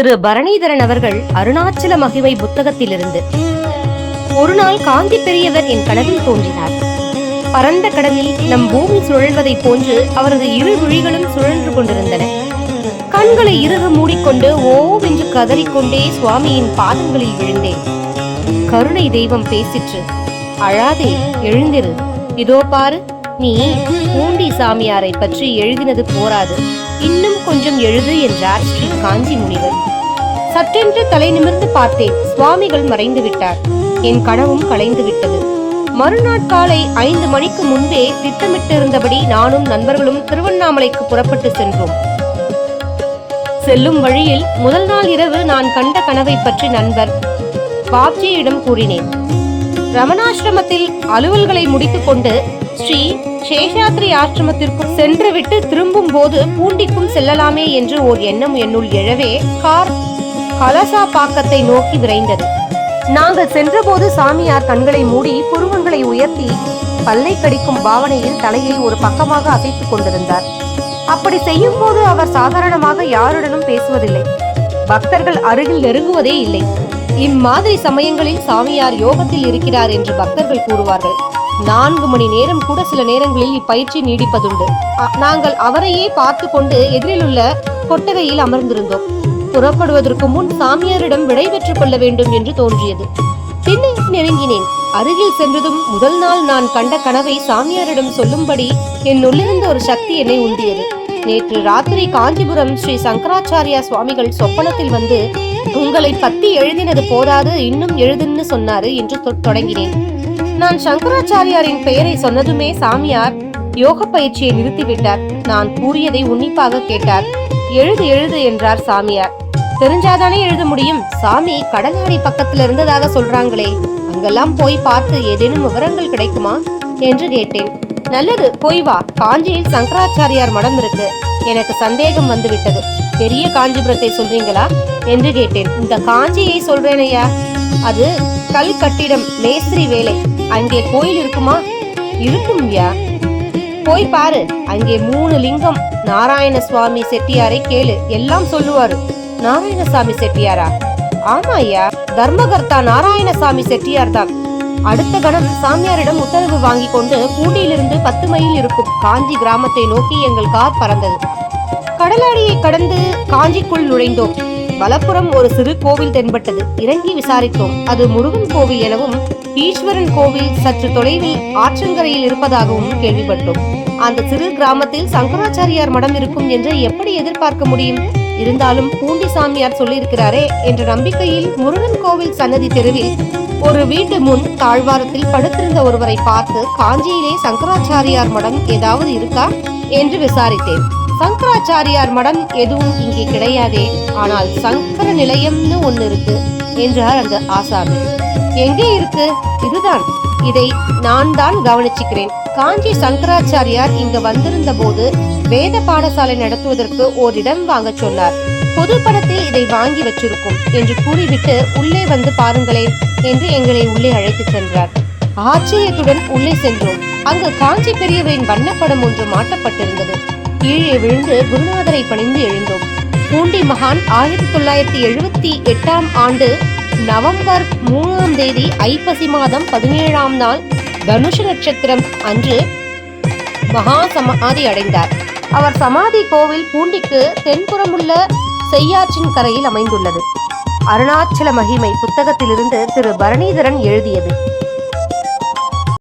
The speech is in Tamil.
திரு பரணீதரன் அவர்கள் அருணாச்சல மகிமை புத்தகத்திலிருந்து. ஒரு நாள் காந்தி பெரியவர் என் கனவில் தோன்றினார். பரந்த கடலில் நம் பூமி சுழல்வதைப் போன்று அவரது இரு விழிகளும் சுழன்று கொண்டிருந்தன. கண்களை இறுக மூடிக்கொண்டு ஓவென்று கதறிக்கொண்டே சுவாமியின் பாதங்களில் விழுந்தேன். கருணை தெய்வம் பேசிற்று. அழாதே எழுந்திரு. இதோ பாரு நீ பூண்டி சாமியாரை பற்றி எழுதினது போராது. இன்னும் கொஞ்சம் எழுது என்றார் ஸ்ரீ காஞ்சி முனிவர். சற்றென்று தலை நிமிர்ந்து பார்த்தேன். சுவாமிகள் மறைந்து விட்டார். என் கனவும் கலைந்து விட்டது. மறுநாள் காலை ஐந்து மணிக்கு முன்பே திட்டமிட்டிருந்தபடி நானும் நண்பர்களும் திருவண்ணாமலைக்கு புறப்பட்டு சென்றோம். செல்லும் வழியில் முதல் நாள் இரவு நான் கண்ட கனவை பற்றி நண்பர் பாப்ஜியிடம் கூறினேன். ரமணாசிரமத்தில் அலுவல்களை முடித்துக்கொண்டு ஸ்ரீ சேஷாத்ரி ஆசிரமத்திற்கும் சென்றுவிட்டு திரும்பும் போது பூண்டிக்கும் செல்லலாமே என்று ஓர் எண்ணம் என்னுள் எழவே கார் கலசா பாக்கத்தை நோக்கி விரைந்தது. நாங்கள் சென்றபோது சாமியார் கண்களை மூடி புருவங்களை உயர்த்தி பல்லை கடிக்கும் பாவனையில் தலையை ஒரு பக்கமாக அசைத்துக் கொண்டிருந்தார். அப்படி செய்யும் போது அவர் சாதாரணமாக யாருடனும் பேசுவதில்லை. பக்தர்கள் அருகில் நெருங்குவதே இல்லை. இம்மாதிரி சமயங்களில் சாமியார் யோகத்தில் இருக்கிறார் என்று பக்தர்கள் கூறுவார்கள். நான்கு மணி நேரம் கூட சில நேரங்களில் இப்பயிற்சி நீடிப்பதுண்டு. நாங்கள் அவரையே பார்த்து கொண்டு எதிரில் உள்ள கொட்டகையில் அமர்ந்திருந்தோம். புறப்படுவதற்கு முன் சாமியாரிடம் விடை பெற்றுக் கொள்ள வேண்டும் என்று தோன்றியது. பின்னே நெருங்கினேன். அருகில் சென்றதும் முதல் நாள் நான் கண்ட கனவை சாமியாரிடம் சொல்லும்படி என் உள்ளிருந்த ஒரு சக்தி என்னை உந்தியது. நேற்று ராத்திரி காஞ்சிபுரம் ஸ்ரீ சங்கராச்சாரியா சுவாமிகள் சொப்பனத்தில் வந்து உங்களை பத்தி எழுதினது போதாது இன்னும் எழுதுன்னு சொன்னாரு என்று தொ- தொடங்கினேன். நான் சங்கராச்சாரியாரின் பெயரை சொன்னதுமே சாமியார் யோக பயிற்சியை நிறுத்திவிட்டார். நான் கூறியதை உன்னிப்பாக கேட்டார். எழுது எழுது என்றார் சாமியார். தெரிஞ்சாதானே எழுத முடியும். சாமி கடலாடி பக்கத்துல இருந்ததாக சொல்றாங்களே. அங்கெல்லாம் போய் பார்த்து ஏதேனும் விவரங்கள் கிடைக்குமா? என்று கேட்டேன். நல்லது போய் வா. காஞ்சியில் சங்கராச்சாரியார் மடம் இருக்கு. எனக்கு சந்தேகம் வந்துவிட்டது. பெரிய காஞ்சிபுரத்தை சொல்றீங்களா? என்று கேட்டேன். இந்த காஞ்சியை சொல்றேனையா? அது கல் கட்டிடம் மேஸ்திரி வேலை. அங்கே கோயில் இருக்குமா? இருக்கும் யா. போய் பாரு. அங்கே மூணு லிங்கம். நாராயண சுவாமி செட்டியாரை கேளு. எல்லாம் சொல்லுவாரு. நாராயணசாமி செட்டியாரா? ஆமா ஐயா தர்மகர்த்தா நாராயணசாமி செட்டியார் தான் அடுத்த கணம் சாமியாரிடம் உத்தரவு வாங்கி கொண்டு பூண்டியிலிருந்து பத்து மைல் இருக்கும் காஞ்சி கிராமத்தை நோக்கி எங்கள் கார் பறந்தது. கடலாடியை கடந்து காஞ்சிக்குள் நுழைந்தோம். வலப்புறம் ஒரு சிறு கோவில் தென்பட்டது. இறங்கி விசாரித்தோம். அது முருகன் கோவில் எனவும் ஈஸ்வரன் கோவில் சற்று தொலைவில் ஆற்றங்கரையில் இருப்பதாகவும் கேள்விப்பட்டோம். அந்த சிறு கிராமத்தில் சங்கராச்சாரியார் மடம் இருக்கும் என்று எப்படி எதிர்பார்க்க முடியும்? இருந்தாலும் பூண்டி சாமியார் சொல்லியிருக்கிறாரே என்ற நம்பிக்கையில் முருகன் கோவில் சன்னதி தெருவில் ஒரு வீட்டு முன் தாழ்வாரத்தில் படுத்திருந்த ஒருவரை பார்த்து காஞ்சியிலே சங்கராச்சாரியார் மடம் ஏதாவது இருக்கா? என்று விசாரித்தேன். சங்கராச்சாரியார் மடம் எதுவும் இங்கே கிடையாதே. ஆனால் சங்கர நிலையம்னு ஒண்ணு இருக்கு என்றார் அந்த ஆசாமி. எங்கே இருக்கு? இதுதான். இதை நான் தான் கவனிச்சுக்கிறேன். காஞ்சி சங்கராச்சாரியார் இங்க வந்திருந்த போது வேத பாடசாலை நடத்துவதற்கு ஓரிடம் வாங்க சொன்னார். பொது படத்தில் இதை வாங்கி வச்சிருக்கும் என்று கூறிவிட்டு உள்ளே வந்து பாருங்களேன் என்று எங்களை உள்ளே அழைத்துச் சென்றார். ஆச்சரியத்துடன் உள்ளே சென்றோம். அங்கு காஞ்சி பெரியவரின் வண்ணப்படம் ஒன்று மாட்டப்பட்டிருந்தது. கீழே விழுந்து குருநாதரை பணிந்து எழுந்தோம். பூண்டி மகான் ஆயிரத்தி தொள்ளாயிரத்தி எழுபத்தி எட்டாம் ஆண்டு நவம்பர் மூணாம் தேதி ஐப்பசி மாதம் பதினேழாம் நாள் தனுஷ நட்சத்திரம் அன்று மகா சமாதி அடைந்தார். அவர் சமாதி கோவில் பூண்டிக்கு தென்புறமுள்ள செய்யாற்றின் கரையில் அமைந்துள்ளது. அருணாச்சல மகிமை புத்தகத்திலிருந்து திரு பரணீதரன் எழுதியது.